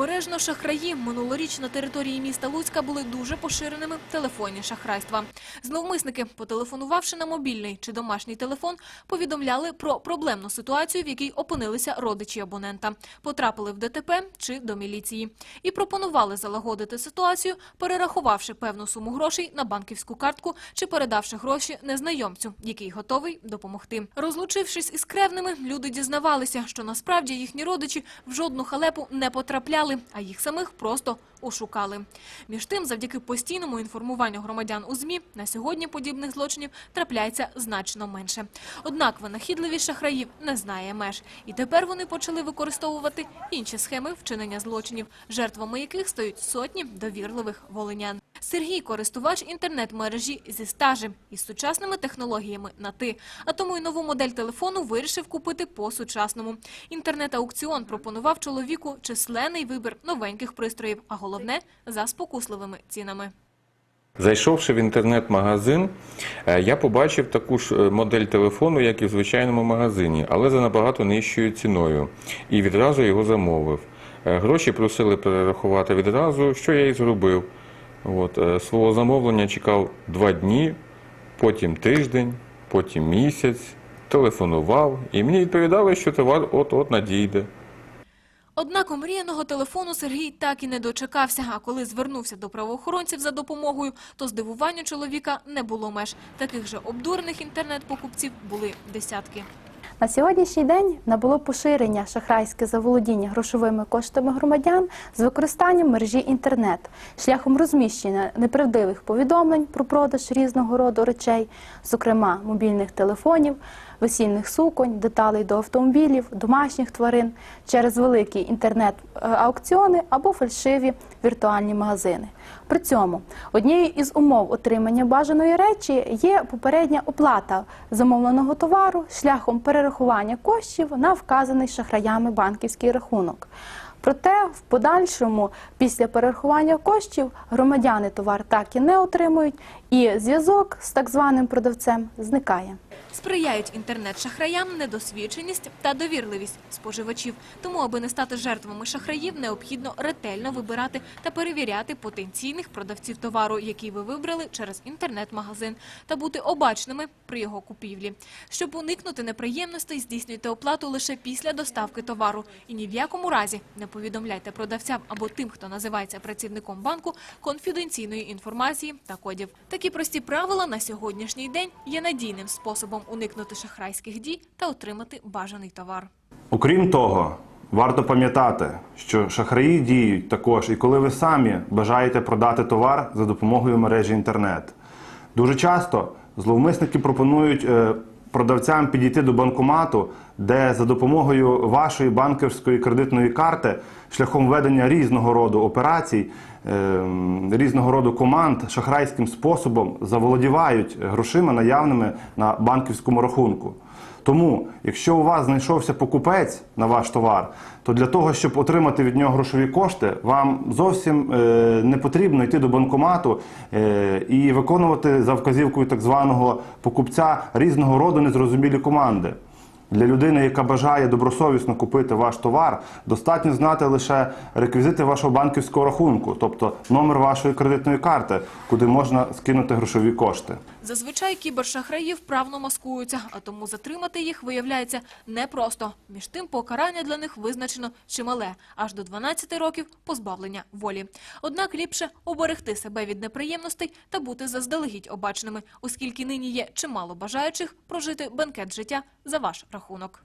Обережно шахраї минулоріч на території міста Луцька були дуже поширеними телефонні шахрайства. Зловмисники, потелефонувавши на мобільний чи домашній телефон, повідомляли про проблемну ситуацію, в якій опинилися родичі абонента, потрапили в ДТП чи до міліції, і пропонували залагодити ситуацію, перерахувавши певну суму грошей на банківську картку чи передавши гроші незнайомцю, який готовий допомогти. Розлучившись із кревними, люди дізнавалися, що насправді їхні родичі в жодну халепу не потрапляли, а їх самих просто ошукали. Між тим, завдяки постійному інформуванню громадян у ЗМІ, на сьогодні подібних злочинів трапляється значно менше. Однак винахідливість шахраїв не знає меж. І тепер вони почали використовувати інші схеми вчинення злочинів, жертвами яких стають сотні довірливих волинян. Сергій – користувач інтернет-мережі зі стажем із сучасними технологіями на «ти». А тому й нову модель телефону вирішив купити по-сучасному. Інтернет-аукціон пропонував чоловіку численний вибір новеньких пристроїв, а головне – за спокусливими цінами. Зайшовши в інтернет-магазин, е, я побачив таку ж е, модель телефону, як і в звичайному магазині, але за набагато нижчою ціною. І відразу його замовив. Е, Гроші просили перерахувати відразу, що я і зробив. От, е, свого замовлення чекав два дні, потім тиждень, потім місяць, телефонував, і мені відповідали, що товар от-от надійде. Однак омріяного телефону Сергій так і не дочекався, а коли звернувся до правоохоронців за допомогою, то здивуванню чоловіка не було меж. Таких же обдурених інтернет-покупців були десятки. На сьогоднішній день набуло поширення шахрайське заволодіння грошовими коштами громадян з використанням мережі інтернет. Шляхом розміщення неправдивих повідомлень про продаж різного роду речей, зокрема мобільних телефонів, весільних суконь, деталей до автомобілів, домашніх тварин через великі інтернет-аукціони або фальшиві віртуальні магазини. При цьому однією із умов отримання бажаної речі є попередня оплата замовленого товару шляхом перерахування коштів на вказаний шахраями банківський рахунок. Проте в подальшому, після перерахування коштів, громадяни товар так і не отримують, і зв'язок з так званим продавцем зникає. Сприяють інтернет-шахраям недосвідченість та довірливість споживачів. Тому, аби не стати жертвами шахраїв, необхідно ретельно вибирати та перевіряти потенційних продавців товару, який ви вибрали через інтернет-магазин, та бути обачними при його купівлі. Щоб уникнути неприємностей, здійснюйте оплату лише після доставки товару. І ні в якому разі не повідомляйте продавцям або тим, хто називається працівником банку, конфіденційної інформації та кодів. Такі прості правила на сьогоднішній день є надійним способом уникнути шахрайських дій та отримати бажаний товар. Окрім того, варто пам'ятати, що шахраї діють також і коли ви самі бажаєте продати товар за допомогою мережі інтернет. Дуже часто зловмисники пропонують е, продавцям підійти до банкомату, де за допомогою вашої банківської кредитної карти шляхом ведення різного роду операцій, е, різного роду команд шахрайським способом заволодівають грошима наявними на банківському рахунку. Тому, якщо у вас знайшовся покупець на ваш товар, то для того, щоб отримати від нього грошові кошти, вам зовсім е, не потрібно йти до банкомату е, і виконувати за вказівкою так званого покупця різного роду незрозумілі команди. Для людини, яка бажає добросовісно купити ваш товар, достатньо знати лише реквізити вашого банківського рахунку, тобто номер вашої кредитної карти, куди можна скинути грошові кошти. Зазвичай кібершахраї вправно маскуються, а тому затримати їх виявляється непросто. Між тим покарання для них визначено чимале – аж до 12 років позбавлення волі. Однак ліпше оберегти себе від неприємностей та бути заздалегідь обачними, оскільки нині є чимало бажаючих прожити бенкет життя за ваш рахунок.